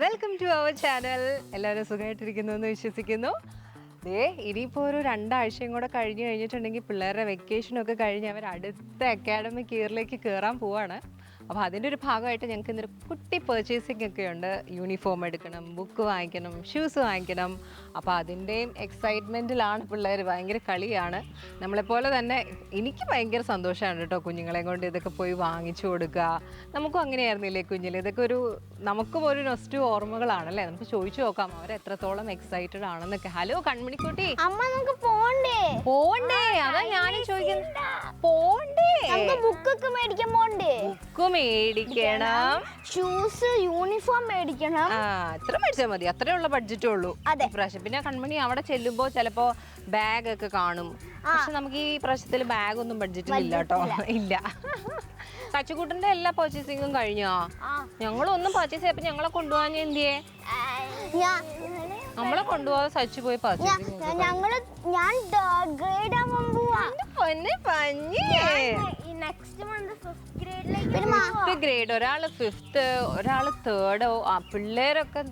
Welcome to our channel എല്ലാവരും സുഖമായിട്ടിരിക്കുന്നു എന്ന് വിശ്വസിക്കുന്നു. ദേ ഇനിയിപ്പോൾ ഒരു രണ്ടാഴ്ചയും കൂടെ കഴിഞ്ഞ് കഴിഞ്ഞിട്ടുണ്ടെങ്കിൽ പിള്ളേരുടെ വെക്കേഷനൊക്കെ കഴിഞ്ഞ് അവർ അടുത്ത അക്കാഡമിക് ഇയറിലേക്ക് കയറാൻ പോവാണ്. അപ്പോൾ അതിന്റെ ഒരു ഭാഗമായിട്ട് ഞങ്ങൾക്ക് ഇന്നൊരു കുട്ടി പർച്ചേസിംഗ് ഒക്കെ ഉണ്ട്. യൂണിഫോം എടുക്കണം ബുക്ക് വാങ്ങിക്കണം ഷൂസ് വാങ്ങിക്കണം. അപ്പോൾ അതിന്റെയും എക്സൈറ്റ്മെന്റിലാണ് പിള്ളേർ ഭയങ്കര കളിയാണ്. നമ്മളെപ്പോലെ തന്നെ എനിക്ക് ഭയങ്കര സന്തോഷമാണ് കേട്ടോ കുഞ്ഞുങ്ങളെ കൊണ്ട് ഇതൊക്കെ പോയി വാങ്ങിച്ചു കൊടുക്കുക. നമുക്കും അങ്ങനെയായിരുന്നില്ലേ കുഞ്ഞിൽ ഇതൊക്കെ ഒരു നമുക്കും ഒരു നെസ്റ്റ് ഓർമ്മകളാണല്ലേ നമുക്ക് ചോദിച്ചു നോക്കാം അവർ എത്രത്തോളം എക്സൈറ്റഡ് ആണെന്നൊക്കെ. ഹലോ കൺമണിക്കുട്ടി. അമ്മ നമുക്ക് പോണ്ടേ? പോണ്ടേ? അതാ ഞാനും ചോദിക്കുന്നത്. പോണ്ടേ? നമുക്ക് ബുക്കൊക്കെ മേടിക്കാൻ പോണ്ടേ ബുക്ക് മേടിക്കണം. ഷൂസ് യൂണിഫോം മേടിക്കണം. ആ ഇത്ര മേടിച്ചാൽ മതി. അത്രേ ഉള്ള ബഡ്ജറ്റേ ഉള്ളൂ. അതെ. പിന്നെ കൺമണി അവിടെ ചെല്ലുമ്പോൾ ചിലപ്പോ ബാഗ് ഒക്കെ കാണും പക്ഷെ നമുക്ക് ഈ പ്രാവശ്യത്തിൽ ബാഗ് ഒന്നും ബഡ്ജറ്റിൽ ഇല്ല കേട്ടോ. ഇല്ല. കച്ചുകൂട്ടന്റെ എല്ലാ പർച്ചേസിംഗും കഴിഞ്ഞോ. ഞങ്ങളൊന്നും പർച്ചേസ് ചെയ്യപ്പോ ഞങ്ങളെ കൊണ്ടുപോകാൻ എന്തിയേ? നമ്മളെ കൊണ്ടുപോകാതെ സച്ചു പോയി ഞങ്ങൾ ഞാൻ ഗ്രേഡ് പൊന്നെ പഞ്ഞി? ഫിഫ്ത് ഗ്രേഡ് ഒരാൾ ഫിഫ്ത്ത് ഒരാൾ തേർഡോ ആ പിള്ളേരൊക്കെ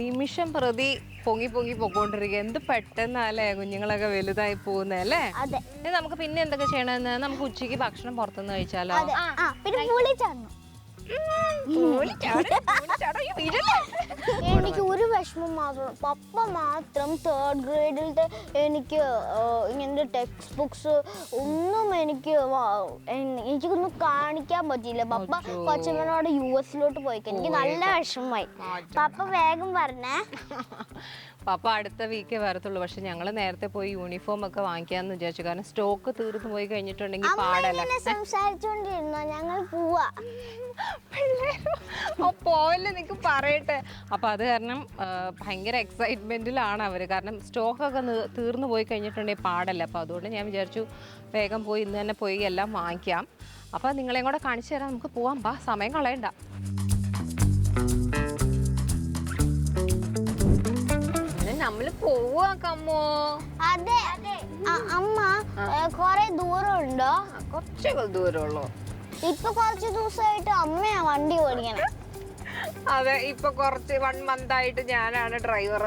നിമിഷം പ്രതി പൊങ്ങി പൊങ്ങി പൊക്കോണ്ടിരിക്കുക എന്ത് പെട്ടെന്നല്ലേ കുഞ്ഞുങ്ങളൊക്കെ വലുതായി പോകുന്നേ അല്ലേ? നമുക്ക് പിന്നെ എന്തൊക്കെ ചെയ്യണമെന്ന്? നമുക്ക് ഉച്ചയ്ക്ക് ഭക്ഷണം പുറത്തുനിന്ന് കഴിച്ചാലോ? എനിക്ക് ഒരു വിഷമം മാത്രം. പപ്പ മാത്രം തേർഡ് ഗ്രേഡിലത്തെ എനിക്ക് ഇങ്ങനത്തെ ടെക്സ്റ്റ് ബുക്സ് ഒന്നും എനിക്ക് എനിക്കൊന്നും കാണിക്കാൻ പറ്റിയില്ല. പപ്പ കൊച്ചമ്മനോട് യു എസിലോട്ട് പോയി എനിക്ക് നല്ല വിഷമമായി. പപ്പ വേഗം പറഞ്ഞേ പപ്പ അടുത്ത വീക്കേ വരത്തുള്ളൂ. പക്ഷെ ഞങ്ങൾ നേരത്തെ പോയി യൂണിഫോം ഒക്കെ വാങ്ങിക്കാന്ന് വിചാരിച്ചു. കാരണം സ്റ്റോക്ക് തീർന്നു പോയി കഴിഞ്ഞിട്ടുണ്ടെങ്കിൽ പാടല്ല. സംസാരിച്ചോണ്ടിരുന്നോ? ഞങ്ങൾ പോവാ. പോവല്ലേ നിനക്ക് പറയട്ടെ. അപ്പൊ അത് കാരണം ഭയങ്കര എക്സൈറ്റ്മെന്റിലാണ് അവർ. കാരണം സ്റ്റോക്ക് ഒക്കെ തീർന്നു പോയി കഴിഞ്ഞിട്ടുണ്ടെങ്കിൽ പാടല്ല. അപ്പൊ അതുകൊണ്ട് ഞാൻ വിചാരിച്ചു വേഗം പോയി ഇന്ന് തന്നെ പോയി എല്ലാം വാങ്ങിക്കാം. അപ്പൊ നിങ്ങളെയും കൂടെ കാണിച്ചു തരാം. നമുക്ക് പോവാം. ബാ സമയം കളയണ്ട. നമ്മൾ പോവാക്കമ്മോ അതെ അമ്മ കൊറേ ദൂരം ഉണ്ടോ കുറച്ചൊക്കെ ദൂരമുള്ളൂ. ഇപ്പൊ കുറച്ച് ദിവസമായിട്ട് അമ്മയാ വണ്ടി ഓടിക്കണം. അതെ ഇപ്പൊ കുറച്ച് വൺ മന്ത് ആയിട്ട് ഞാനാണ് ഡ്രൈവർ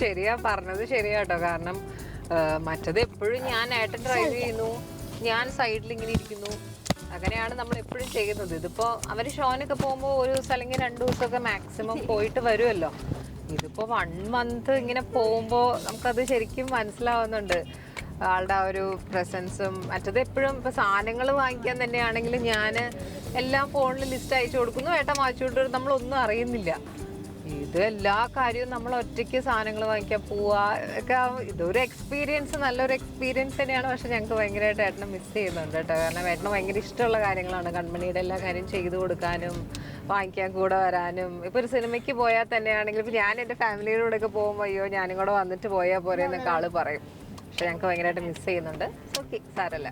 ശരിയാ പറഞ്ഞത് ശരിയാട്ടോ കാരണം മറ്റത് എപ്പോഴും ഞാൻ ഏട്ടൻ ഡ്രൈവ് ചെയ്യുന്നു. ഞാൻ സൈഡിൽ ഇങ്ങനെ ഇരിക്കുന്നു. അങ്ങനെയാണ് നമ്മൾ എപ്പോഴും ചെയ്യുന്നത്. ഇതിപ്പോ അവർ ഷോനൊക്കെ പോകുമ്പോ ഒരു ദിവസം അല്ലെങ്കിൽ രണ്ടു ദിവസമൊക്കെ മാക്സിമം പോയിട്ട് വരുമല്ലോ ഇതിപ്പോ വൺ മന്ത് ഇങ്ങനെ പോകുമ്പോ നമുക്കത് ശരിക്കും മനസ്സിലാവുന്നുണ്ട്. ആളുടെ ആ ഒരു പ്രസൻസും മറ്റത് എപ്പോഴും ഇപ്പൊ സാധനങ്ങൾ വാങ്ങിക്കാൻ തന്നെയാണെങ്കിൽ ഞാൻ എല്ലാം ഫോണിൽ ലിസ്റ്റ് അയച്ചു കൊടുക്കുന്നു. ഏട്ടൻ കൊടുത്തു നമ്മളൊന്നും അറിയുന്നില്ല. ഇത് എല്ലാ കാര്യവും നമ്മൾ ഒറ്റയ്ക്ക് സാധനങ്ങൾ വാങ്ങിക്കാൻ പോവുക ഒക്കെ ഇതൊരു എക്സ്പീരിയൻസ് നല്ലൊരു എക്സ്പീരിയൻസ് തന്നെയാണ്. പക്ഷെ ഞങ്ങൾക്ക് ഭയങ്കരമായിട്ട് ഏട്ടനെ മിസ് ചെയ്യുന്നുണ്ട് കേട്ടോ. കാരണം ഏട്ടന് ഭയങ്കര ഇഷ്ടമുള്ള കാര്യങ്ങളാണ്. കൺമണിയുടെ എല്ലാ കാര്യം ചെയ്തു കൊടുക്കാനും വാങ്ങിക്കാൻ കൂടെ വരാനും. ഇപ്പൊ ഒരു സിനിമയ്ക്ക് പോയാൽ തന്നെയാണെങ്കിൽ ഇപ്പൊ ഞാൻ എന്റെ ഫാമിലിയുടെ കൂടെ ഒക്കെ പോകുമ്പോൾ അയ്യോ ഞാനും കൂടെ വന്നിട്ട് പോയാൽ പോരെ എന്നൊക്കെ ആൾ പറയും. പക്ഷെ ഞങ്ങൾക്ക് ഭയങ്കരമായിട്ട് മിസ് ചെയ്യുന്നുണ്ട്. ഓക്കെ സാരല്ല.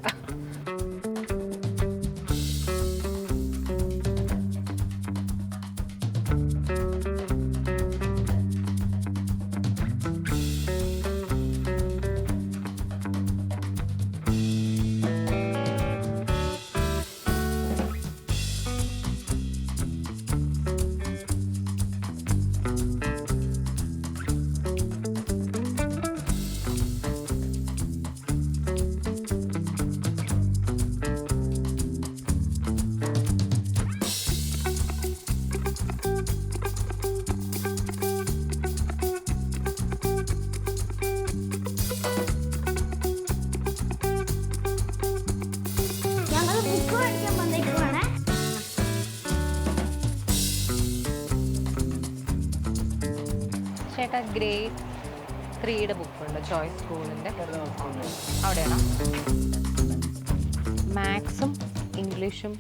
ഗ്രേഡ് ത്രീയുടെ ബുക്കുണ്ട് ചോയ്സ് സ്കൂളിന്റെ അവിടെയാണ്? മാത്സും ഇംഗ്ലീഷും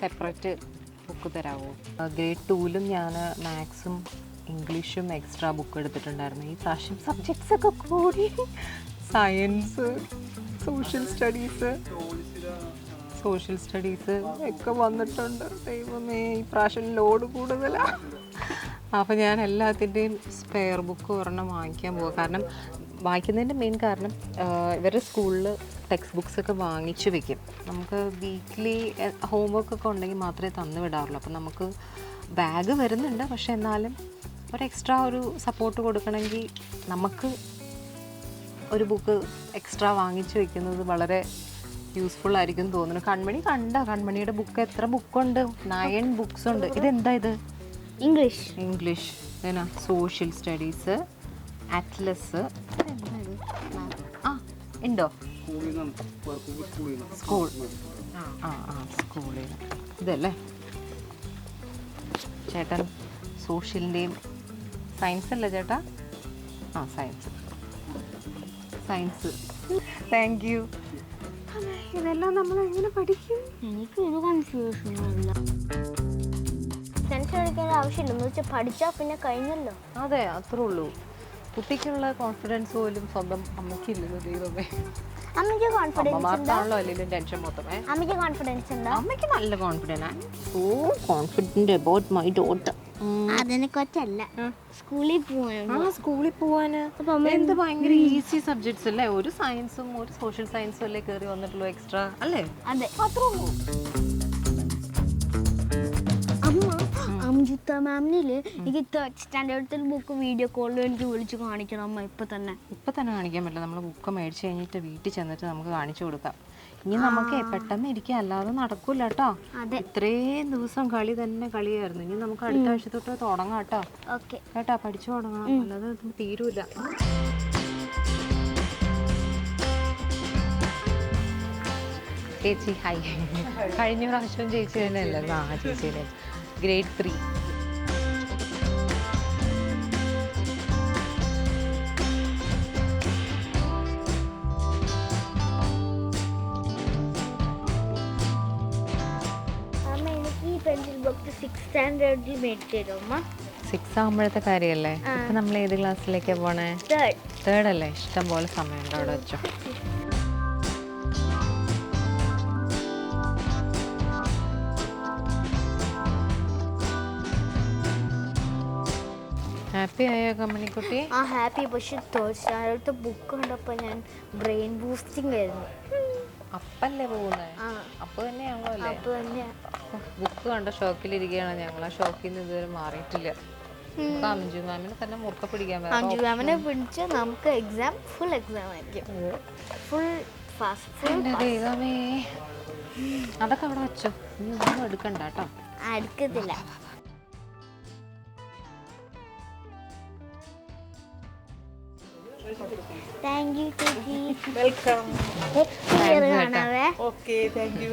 സെപ്പറേറ്റ് ബുക്ക് തരാമോ ഗ്രേഡ് ടൂവിലും ഞാൻ മാത്സും ഇംഗ്ലീഷും എക്സ്ട്രാ ബുക്ക് എടുത്തിട്ടുണ്ടായിരുന്നു. ഈ പ്രാവശ്യം സബ്ജക്ട്സ് ഒക്കെ കൂടി science social studies social studies ഒക്കെ വന്നിട്ടുണ്ട്. ദൈവമേ ഈ പ്രാവശ്യം ലോഡ് കൂടുതലാണ് അപ്പോൾ ഞാൻ എല്ലാത്തിന്റെയും സ്പെയർ ബുക്ക് ഒരെണ്ണം വാങ്ങിക്കാൻ പോകും കാരണം വായിക്കുന്നതിന്റെ മെയിൻ കാരണം ഇവരുടെ സ്കൂളിൽ ടെക്സ്റ്റ് ബുക്സ് ഒക്കെ വാങ്ങിച്ചു വെക്കും. നമുക്ക് വീക്ക്ലി ഹോം വർക്ക് ഒക്കെ ഉണ്ടെങ്കിൽ മാത്രമേ തന്നു വിടാറുള്ളൂ. അപ്പം നമുക്ക് ബാഗ് വരുന്നുണ്ട്. പക്ഷേ എന്നാലും ഒരു എക്സ്ട്രാ ഒരു സപ്പോർട്ട് കൊടുക്കണമെങ്കിൽ നമുക്ക് ഒരു ബുക്ക് എക്സ്ട്രാ വാങ്ങിച്ചു വെക്കുന്നത് വളരെ യൂസ്ഫുൾ ആയിരിക്കും തോന്നുന്നു. കൺമണി കണ്ട. കൺമണിയുടെ ബുക്ക് എത്ര ബുക്കുണ്ട് നയൻ ബുക്സ് ഉണ്ട്. ഇതെന്താ ഇത്? ഇംഗ്ലീഷ് ഇംഗ്ലീഷ് എന്നാ സോഷ്യൽ സ്റ്റഡീസ് അറ്റ്ലസ് ആ ഉണ്ടോ സ്കൂൾ ആ ആ സ്കൂളിൽ ഇതല്ലേ? ചേട്ടൻ സോഷ്യലിന്റെയും സയൻസ് അല്ലേ ചേട്ടാ? ആ സയൻസ് സയൻസ് താങ്ക് യു ഇതെല്ലാം നമ്മൾ എങ്ങനെ പഠിക്കും? എനിക്ക് ഒരു കൺഫ്യൂഷൻ ടെൻഷൻ അടിക്കേണ്ട ആവശ്യമില്ല എന്ന് വെച്ചാൽ പഠിച്ചാൽ പിന്നെ കഴിഞ്ഞല്ലോ. അതെ അത്രേ ഉള്ളൂ. കുട്ടിക്കുള്ള കോൺഫിഡൻസ് പോലും സ്വന്തം അമ്മയ്ക്കില്ലല്ലോ ദൈവമേ. അമ്മയ്ക്ക് കോൺഫിഡൻസ് ഉണ്ടോ? അമ്മമാർക്കാണല്ലോ അല്ലെങ്കിലും ടെൻഷൻ മൊത്തമേ അമ്മയ്ക്ക് കോൺഫിഡൻസ് ഉണ്ടോ? അമ്മയ്ക്ക് നല്ല കോൺഫിഡൻസ് ആണ് so confident about my daughter അതിനെ കൊച്ചല്ല. സ്കൂളിൽ പോകാൻ ആ സ്കൂളിൽ പോവാന്? എന്ത് ഭയങ്കര ഈസി സബ്ജക്ട്സ് അല്ലേ? ഒരു സയൻസും ഒരു സോഷ്യൽ സയൻസും അല്ലേ കയറി വന്നിട്ടുള്ളൂ എക്സ്ട്രാ അല്ലേ? അതെ. അത്രേ ഉള്ളൂ. അംജുത്ത മാമിനിൽ എനിക്ക് തേർഡ് സ്റ്റാൻഡേർഡിൽ ബുക്ക് വീഡിയോ കോളിൽ എനിക്ക് വിളിച്ച് കാണിക്കണം അമ്മ ഇപ്പൊ തന്നെ. ഇപ്പൊ തന്നെ കാണിക്കാൻ പറ്റില്ല. നമ്മൾ ബുക്ക് മേടിച്ച് കഴിഞ്ഞിട്ട് വീട്ടിൽ ചെന്നിട്ട് നമുക്ക് കാണിച്ചു കൊടുക്കാം. ഇനി നമുക്ക് പെട്ടെന്ന് ഇരിക്കുക അല്ലാതെ നടക്കൂല കേട്ടോ ഇത്രയും ദിവസം കളി തന്നെ കളിയായിരുന്നു. ഇനി നമുക്ക് അടുത്ത ആഴ്ച തൊട്ട് തുടങ്ങാം കേട്ടോ കേട്ടാ പഠിച്ചു തുടങ്ങണം അല്ലാതെ ഇത് തീരൂല. ചേച്ചി ഹൈ. കഴിഞ്ഞ പ്രാവശ്യം ചേച്ചി തന്നെയല്ലേ? ആ ചേച്ചി grade three pencil box six സ്റ്റാൻഡേർഡിൽ മേടിച്ചു സിക്സ് ആകുമ്പോഴത്തെ കാര്യമല്ലേ ഇപ്പൊ നമ്മൾ ഏത് ക്ലാസ്സിലേക്കാ പോണേ? തേർഡ് തേർഡ് അല്ലേ? ഇഷ്ടം പോലെ സമയമുണ്ട് അവിടെ വെച്ചോ. ഹാപ്പി ആയോ കമ്പനിക്കുട്ടി ആ ഹാപ്പി പക്ഷെ തോച്ചാരുടെ ബുക്ക് കണ്ടപ്പോൾ ഞാൻ ബ്രെയിൻ ബൂസ്റ്റിംഗ് ആയിരുന്നു. അപ്പല്ലേ പോകുന്നത് അപ്പൊ തന്നെയാണല്ലോ അല്ലേ? അപ്പോൾ തന്നെ ബുക്ക് കണ്ട ഷോക്കിലിരിക്കുകയാണ്. ഞങ്ങൾ ആ ഷോക്കിൽ നിന്ന് ഇതുവരെ മാറിയിട്ടില്ല. അഞ്ജു മാമിനെ തന്നെ മുറുക്ക പിടിക്കാൻ അഞ്ജു മാമിനെ പിടിച്ച് നമുക്ക് എക്സാം ഫുൾ എക്സാം ആയിരിക്കും. ഫുൾ ഫാസ്റ്റ് ദൈവമേ. അതൊക്കെ അവിടെ വെച്ചോ. ഇനി ഒന്നും എടുക്കണ്ട കേട്ടോ. അടുക്കത്തില്ല താങ്ക് യു ചേച്ചി welcome കാണാവേ. Okay thank you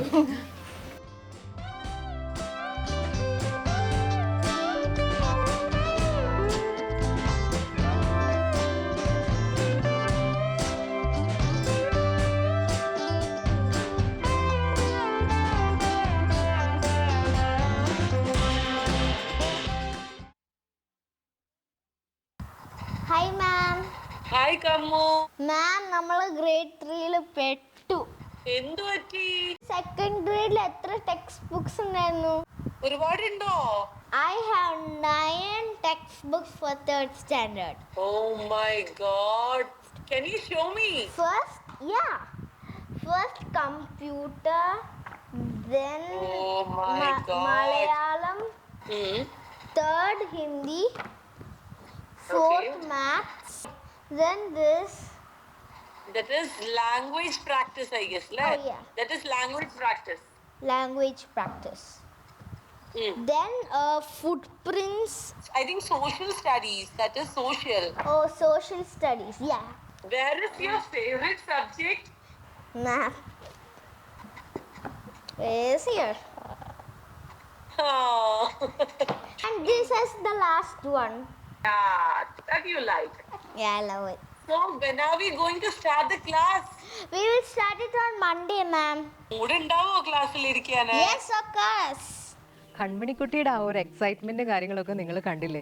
Hi, ma'am hi Kammu. Ma'am നമ്മൾ ഗ്രേഡ് ത്രീയിൽ പെട്ടു. എന്തു പറ്റി? സെക്കൻഡ് ഗ്രേഡിൽ എത്ര ടെക്സ്റ്റ് ബുക്സ് ഉണ്ടായിരുന്നു? ഒരുപാടുണ്ടോ? I have nine textbooks for third standard oh my God can you show me first yeah first computer then Oh my Ma- God. Malayalam, third Hindi, fourth Okay. maths, then this. That is language practice, I guess. Oh, yeah. That is language practice. Language practice. Mm. Then uh, footprints. I think social studies. That is social. Oh, social studies. Yeah, Where is your favorite subject? math. Is here. Oh. And this is the last one. Yeah, that you like. Yeah, I love it. So when are we going to start the class? We will start it on Monday, ma'am. Mood ഉണ്ടാവോ ക്ലാസ്സിൽ ഇരിക്കാന് Yes, of course. കൺമണിക്കുട്ടിയുടെ ആ ഒരു excitement കാര്യങ്ങളൊക്കെ നിങ്ങൾ കണ്ടില്ലേ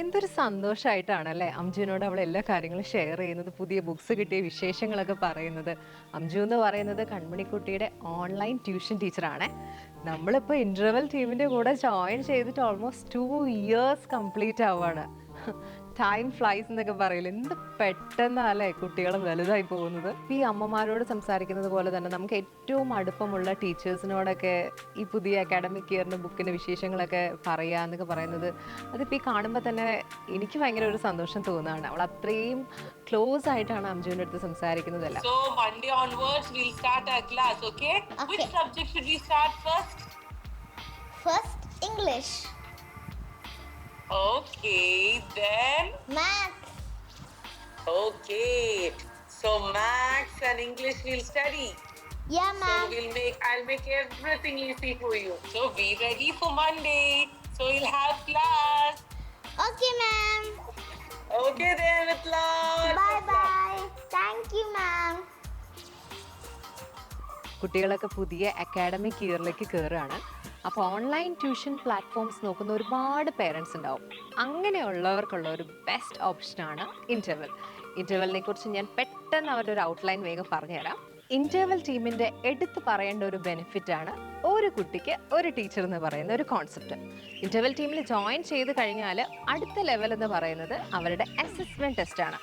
എന്തൊരു സന്തോഷമായിട്ടാണ് അല്ലേ അംജുവിനോട് അവൾ എല്ലാ കാര്യങ്ങളും ഷെയർ ചെയ്യുന്നത് പുതിയ ബുക്സ് കിട്ടിയ വിശേഷങ്ങളൊക്കെ പറയുന്നത് അംജു എന്ന് പറയുന്നത് കൺമണിക്കുട്ടിയുടെ ഓൺലൈൻ ട്യൂഷൻ ടീച്ചറാണ് നമ്മളിപ്പോൾ ഇന്റർവെൽ ടീമിന്റെ കൂടെ ജോയിൻ ചെയ്തിട്ട് ഓൾമോസ്റ്റ് ടു ഇയേഴ്സ് കംപ്ലീറ്റ് ആവുകയാണ് ടൈം ഫ്ലൈസ് എന്നൊക്കെ പറയില്ല എന്ത് പെട്ടെന്നല്ലേ കുട്ടികൾ വലുതായി പോകുന്നത് ഈ അമ്മമാരോട് സംസാരിക്കുന്നത് പോലെ തന്നെ നമുക്ക് ഏറ്റവും അടുപ്പമുള്ള ടീച്ചേഴ്സിനോടൊക്കെ ഈ പുതിയ അക്കാഡമിക് ഇയറിന്റെ ബുക്കിന്റെ വിശേഷങ്ങളൊക്കെ പറയുക എന്നൊക്കെ പറയുന്നത് അതിപ്പോൾ ഈ കാണുമ്പോൾ തന്നെ എനിക്ക് ഭയങ്കര ഒരു സന്തോഷം തോന്നുകയാണ് അവൾ അത്രയും ക്ലോസ് ആയിട്ടാണ് അംജുവിന്റെ അടുത്ത് സംസാരിക്കുന്നതല്ല So Monday onwards, we'll start our class, okay? Which Okay. subject should we start first? First English Okay, then. Maths Okay. So Max and English we'll study. Yeah So ma'am we'll make I'll make everything easy for you. So be ready for Monday. So we'll have class. Okay ma'am Okay then with love. Bye bye thank you ma'am കുട്ടികളൊക്കെ പുതിയ academic ഇയറിലേക്ക് കയറുകയാണ് അപ്പോൾ online tuition platforms നോക്കുന്ന ഒരുപാട് parents ഉണ്ടാവും. അങ്ങനെയുള്ളവർക്കുള്ള ഒരു best ഓപ്ഷനാണ് interval ഇന്റർവെലിനെ കുറിച്ച് ഞാൻ പെട്ടെന്ന് അവരുടെ ഒരു ഔട്ട്ലൈൻ വേഗം പറഞ്ഞുതരാം. ഇന്റർവെൽ ടീമിന്റെ എടുത്തു പറയേണ്ട ഒരു ബെനിഫിറ്റ് ആണ് ഒരു കുട്ടിക്ക് ഒരു ടീച്ചർ എന്ന് പറയുന്ന ഒരു കോൺസെപ്റ്റ് ഇന്റർവെൽ ടീമിൽ ജോയിൻ ചെയ്ത് കഴിഞ്ഞാൽ അടുത്ത ലെവൽ എന്ന് പറയുന്നത് അവരുടെ അസസ്മെന്റ് ടെസ്റ്റാണ്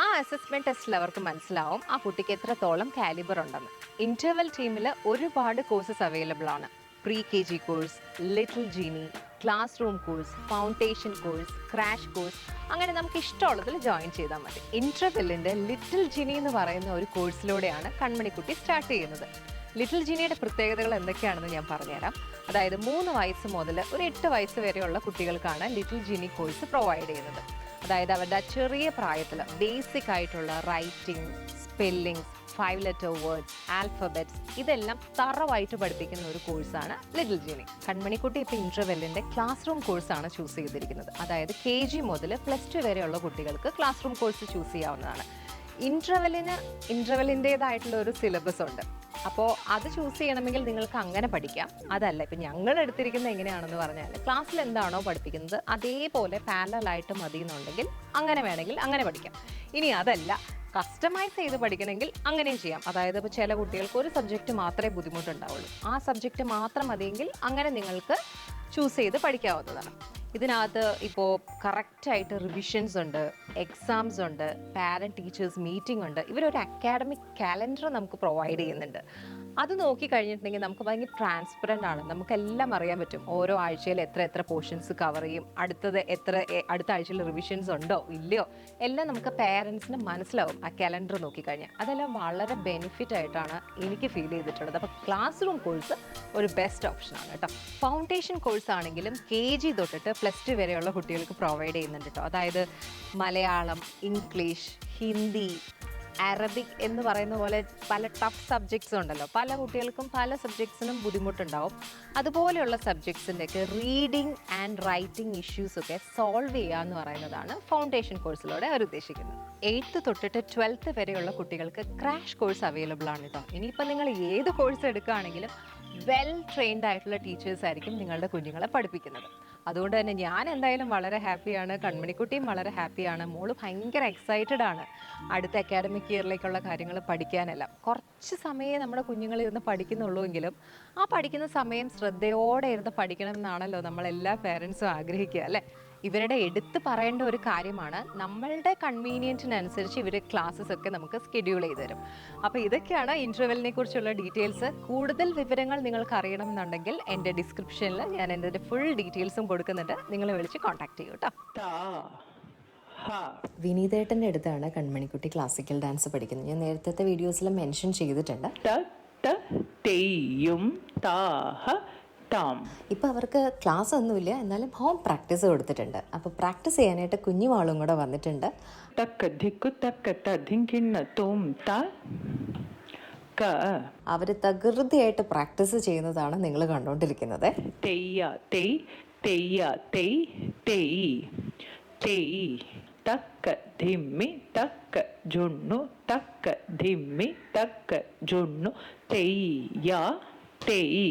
ആ അസസ്മെന്റ് ടെസ്റ്റിൽ അവർക്ക് മനസ്സിലാവും ആ കുട്ടിക്ക് എത്രത്തോളം കാലിബർ ഉണ്ടെന്ന്. ഇന്റർവെൽ ടീമിൽ ഒരുപാട് കോഴ്സസ് അവൈലബിൾ ആണ്. Pre K G course little genie classroom course foundation course crash course അങ്ങനെ നമുക്ക് ഇഷ്ടമുള്ളതിൽ ജോയിൻ ചെയ്താൽ മതി. ഇൻട്രവെല്ലിന്റെ ലിറ്റിൽ ജിനി എന്ന് പറയുന്ന ഒരു കോഴ്സിലൂടെയാണ് കൺമണിക്കുട്ടി സ്റ്റാർട്ട് ചെയ്യുന്നത്. ലിറ്റിൽ ജിനിയുടെ പ്രത്യേകതകൾ എന്തൊക്കെയാണെന്ന് ഞാൻ പറഞ്ഞുതരാം. അതായത് മൂന്ന് വയസ്സ് മുതൽ ഒരു എട്ട് വയസ്സ് വരെയുള്ള കുട്ടികൾക്കാണ് ലിറ്റിൽ ജിനി കോഴ്സ് പ്രൊവൈഡ് ചെയ്യുന്നത്. അതായത് അവരുടെ ചെറിയ പ്രായത്തിൽ ബേസിക് ആയിട്ടുള്ള writing spellings five letter words alphabets ഇതെല്ലാം തറവായിട്ട് പഠിപ്പിക്കുന്ന ഒരു കോഴ്സാണ് ലിറ്റിൽ ജീനി കൺമണിക്കുട്ടി ഇപ്പോൾ ഇന്റർവെല്ലിന്റെ ക്ലാസ് റൂം കോഴ്സാണ് ചൂസ് ചെയ്തിരിക്കുന്നത്. അതായത് കെ ജി മുതൽ പ്ലസ് ടു വരെയുള്ള കുട്ടികൾക്ക് ക്ലാസ് റൂം കോഴ്സ് ചൂസ് ചെയ്യാവുന്നതാണ്. ഇന്റർവെല്ലിന് ഇന്റർവെല്ലിന്റേതായിട്ടുള്ള ഒരു സിലബസ് ഉണ്ട്. അപ്പോൾ അത് ചൂസ് ചെയ്യണമെങ്കിൽ നിങ്ങൾക്ക് അങ്ങനെ പഠിക്കാം. അതല്ല ഇപ്പം ഞങ്ങൾ എടുത്തിരിക്കുന്നത് എങ്ങനെയാണെന്ന് പറഞ്ഞാൽ ക്ലാസ്സിൽ എന്താണോ പഠിപ്പിക്കുന്നത് അതേപോലെ പാരലായിട്ട് മതി എന്നുണ്ടെങ്കിൽ അങ്ങനെ വേണമെങ്കിൽ അങ്ങനെ പഠിക്കാം. ഇനി അതല്ല കസ്റ്റമൈസ് ചെയ്ത് പഠിക്കണമെങ്കിൽ അങ്ങനെയും ചെയ്യാം. അതായത് ഇപ്പോൾ ചില കുട്ടികൾക്ക് ഒരു സബ്ജക്റ്റ് മാത്രമേ ബുദ്ധിമുട്ടുണ്ടാവുള്ളൂ. ആ സബ്ജക്റ്റ് മാത്രം മതിയെങ്കിൽ അങ്ങനെ നിങ്ങൾക്ക് ചൂസ് ചെയ്ത് പഠിക്കാവുന്നതാണ്. ഇതിനകത്ത് ഇപ്പോൾ കറക്റ്റായിട്ട് റിവിഷൻസ് ഉണ്ട് എക്സാംസ് ഉണ്ട് പാരന്റ് ടീച്ചേഴ്സ് മീറ്റിംഗ് ഉണ്ട്. ഇവരൊരു അക്കാഡമിക് കാലണ്ടർ നമുക്ക് പ്രൊവൈഡ് ചെയ്യുന്നുണ്ട്. അത് നോക്കി കഴിഞ്ഞിട്ടുണ്ടെങ്കിൽ നമുക്ക് ഭയങ്കര ട്രാൻസ്പെറന്റ് ആണ്. നമുക്കെല്ലാം അറിയാൻ പറ്റും. ഓരോ ആഴ്ചയിൽ എത്ര എത്ര പോർഷൻസ് കവർ ചെയ്യും. അടുത്തത് എത്ര അടുത്ത ആഴ്ചയിൽ റിവിഷൻസ് ഉണ്ടോ ഇല്ലയോ? എല്ലാം നമുക്ക് പേരൻസിന് മനസ്സിലാവും ആ കാലണ്ടർ നോക്കിക്കഴിഞ്ഞാൽ. അതെല്ലാം വളരെ ബെനിഫിറ്റ് ആയിട്ടാണ് എനിക്ക് ഫീൽ ചെയ്തിട്ടുള്ളത്. അപ്പോൾ ക്ലാസ് റൂം കോഴ്സ് ഒരു ബെസ്റ്റ് ഓപ്ഷനാണ് കേട്ടോ. ഫൗണ്ടേഷൻ കോഴ്സ് ആണെങ്കിലും കെ ജി തൊട്ടിട്ട് പ്ലസ് ടു വരെയുള്ള കുട്ടികൾക്ക് പ്രൊവൈഡ് ചെയ്യുന്നുണ്ട് കേട്ടോ. അതായത് മലയാളം ഇംഗ്ലീഷ് ഹിന്ദി അറബിക് എന്ന് പറയുന്ന പോലെ പല ടഫ് സബ്ജക്ട്സും ഉണ്ടല്ലോ. പല കുട്ടികൾക്കും പല സബ്ജക്ട്സിനും ബുദ്ധിമുട്ടുണ്ടാവും. അതുപോലെയുള്ള സബ്ജക്ട്സിന്റെയൊക്കെ റീഡിങ് ആൻഡ് റൈറ്റിംഗ് ഇഷ്യൂസൊക്കെ സോൾവ് ചെയ്യുക എന്ന് പറയുന്നതാണ് ഫൗണ്ടേഷൻ കോഴ്സിലൂടെ അവർ ഉദ്ദേശിക്കുന്നത്. എയ്ത്ത് തൊട്ടിട്ട് ട്വൽത്ത് വരെയുള്ള കുട്ടികൾക്ക് ക്രാഷ് കോഴ്സ് അവൈലബിൾ ആണ് കേട്ടോ ഇനിയിപ്പോൾ നിങ്ങൾ ഏത് കോഴ്സ് എടുക്കുകയാണെങ്കിലും വെൽ ട്രെയിൻഡ് ആയിട്ടുള്ള ടീച്ചേഴ്സ് ആയിരിക്കും നിങ്ങളുടെ കുഞ്ഞുങ്ങളെ പഠിപ്പിക്കുന്നത്. അതുകൊണ്ട് തന്നെ ഞാൻ എന്തായാലും വളരെ ഹാപ്പിയാണ്. കൺമണിക്കുട്ടിയും വളരെ ഹാപ്പിയാണ്. മോൾ ഭയങ്കര എക്സൈറ്റഡ് ആണ് അടുത്ത അക്കാഡമിക് ഇയറിലേക്കുള്ള കാര്യങ്ങൾ പഠിക്കാനെല്ലാം. കുറച്ച് സമയമേ നമ്മുടെ കുഞ്ഞുങ്ങൾ ഇരുന്ന് പഠിക്കുന്നുള്ളൂ എങ്കിലും ആ പഠിക്കുന്ന സമയം ശ്രദ്ധയോടെ ഇരുന്ന് പഠിക്കണം എന്നാണല്ലോ നമ്മളെല്ലാ പേരൻസും ആഗ്രഹിക്കുക അല്ലേ? ഇവരുടെ എടുത്ത് പറയേണ്ട ഒരു കാര്യമാണ് നമ്മളുടെ കൺവീനിയന്റിനനുസരിച്ച് ഇവർ ക്ലാസ്സസ് ഒക്കെ നമുക്ക് സ്കെഡ്യൂൾ ചെയ്ത് തരും. അപ്പോൾ ഇതൊക്കെയാണ് ഇന്റർവെല്ലിനെ കുറിച്ചുള്ള ഡീറ്റെയിൽസ് കൂടുതൽ വിവരങ്ങൾ നിങ്ങൾക്ക് അറിയണം എന്നുണ്ടെങ്കിൽ എന്റെ ഡിസ്ക്രിപ്ഷനിൽ ഞാൻ എന്റെ ഫുൾ ഡീറ്റെയിൽസും കൊടുക്കുന്നുണ്ട്. നിങ്ങൾ വിളിച്ച് കോൺടാക്ട് ചെയ്യൂ കേട്ടോ വിനീതേട്ടന്റെ അടുത്താണ് കൺമണിക്കുട്ടി ക്ലാസിക്കൽ ഡാൻസ് പഠിക്കുന്നത്. ഞാൻ നേരത്തെ വീഡിയോസിൽ മെൻഷൻ ചെയ്തിട്ടുണ്ട്. താം ഇപ്പോൾ അവർക്ക് ക്ലാസ് ഒന്നുമില്ല എന്നാലും ഹോം പ്രാക്ടീസ് കൊടുത്തിട്ടുണ്ട്. അപ്പോൾ പ്രാക്ടീസ് ചെയ്യാനായിട്ട് കുഞ്ഞുവാളും കൂടെ വന്നിട്ടുണ്ട്. തക്ക ധിക്കു തക്ക തധിങ്കിണ്ണ തോം ത ക. അവർ തകൃതിയായിട്ട് പ്രാക്ടീസ് ചെയ്യുന്നതാണ് നിങ്ങൾ കണ്ടുകൊണ്ടിരിക്കുന്നത് തെയ്യ തെയ് തെയ്യ തെയ് തെയ് തെയ്. തക്ക ധിമ്മി തക്ക ജുണ്ണു തക്ക ധിമ്മി തക്ക ജുണ്ണു തെയ്യ തെയ്.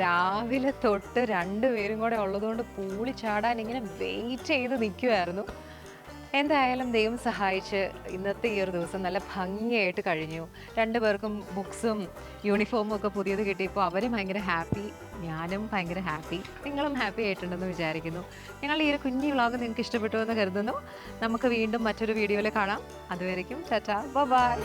രാവിലെ തൊട്ട് രണ്ടുപേരും കൂടെ ഉള്ളതുകൊണ്ട് പൂളി ചാടാൻ ഇങ്ങനെ വെയിറ്റ് ചെയ്ത് നിൽക്കുമായിരുന്നു എന്തായാലും ദൈവം സഹായിച്ച് ഇന്നത്തെ ഈ ഒരു ദിവസം നല്ല ഭംഗിയായിട്ട് കഴിഞ്ഞു. രണ്ടുപേർക്കും ബുക്സും യൂണിഫോമും ഒക്കെ പുതിയത് കിട്ടിയപ്പോൾ അവരും ഭയങ്കര ഹാപ്പി ഞാനും ഭയങ്കര ഹാപ്പി നിങ്ങളും ഹാപ്പി ആയിട്ടുണ്ടെന്ന് വിചാരിക്കുന്നു. ഞങ്ങളുടെ ഈ ഒരു കുഞ്ഞി വ്ളോഗ് നിങ്ങൾക്ക് ഇഷ്ടപ്പെട്ടു എന്ന് കരുതുന്നു. നമുക്ക് വീണ്ടും മറ്റൊരു വീഡിയോയിൽ കാണാം. അതുവരയ്ക്കും ടാറ്റാ ബൈ.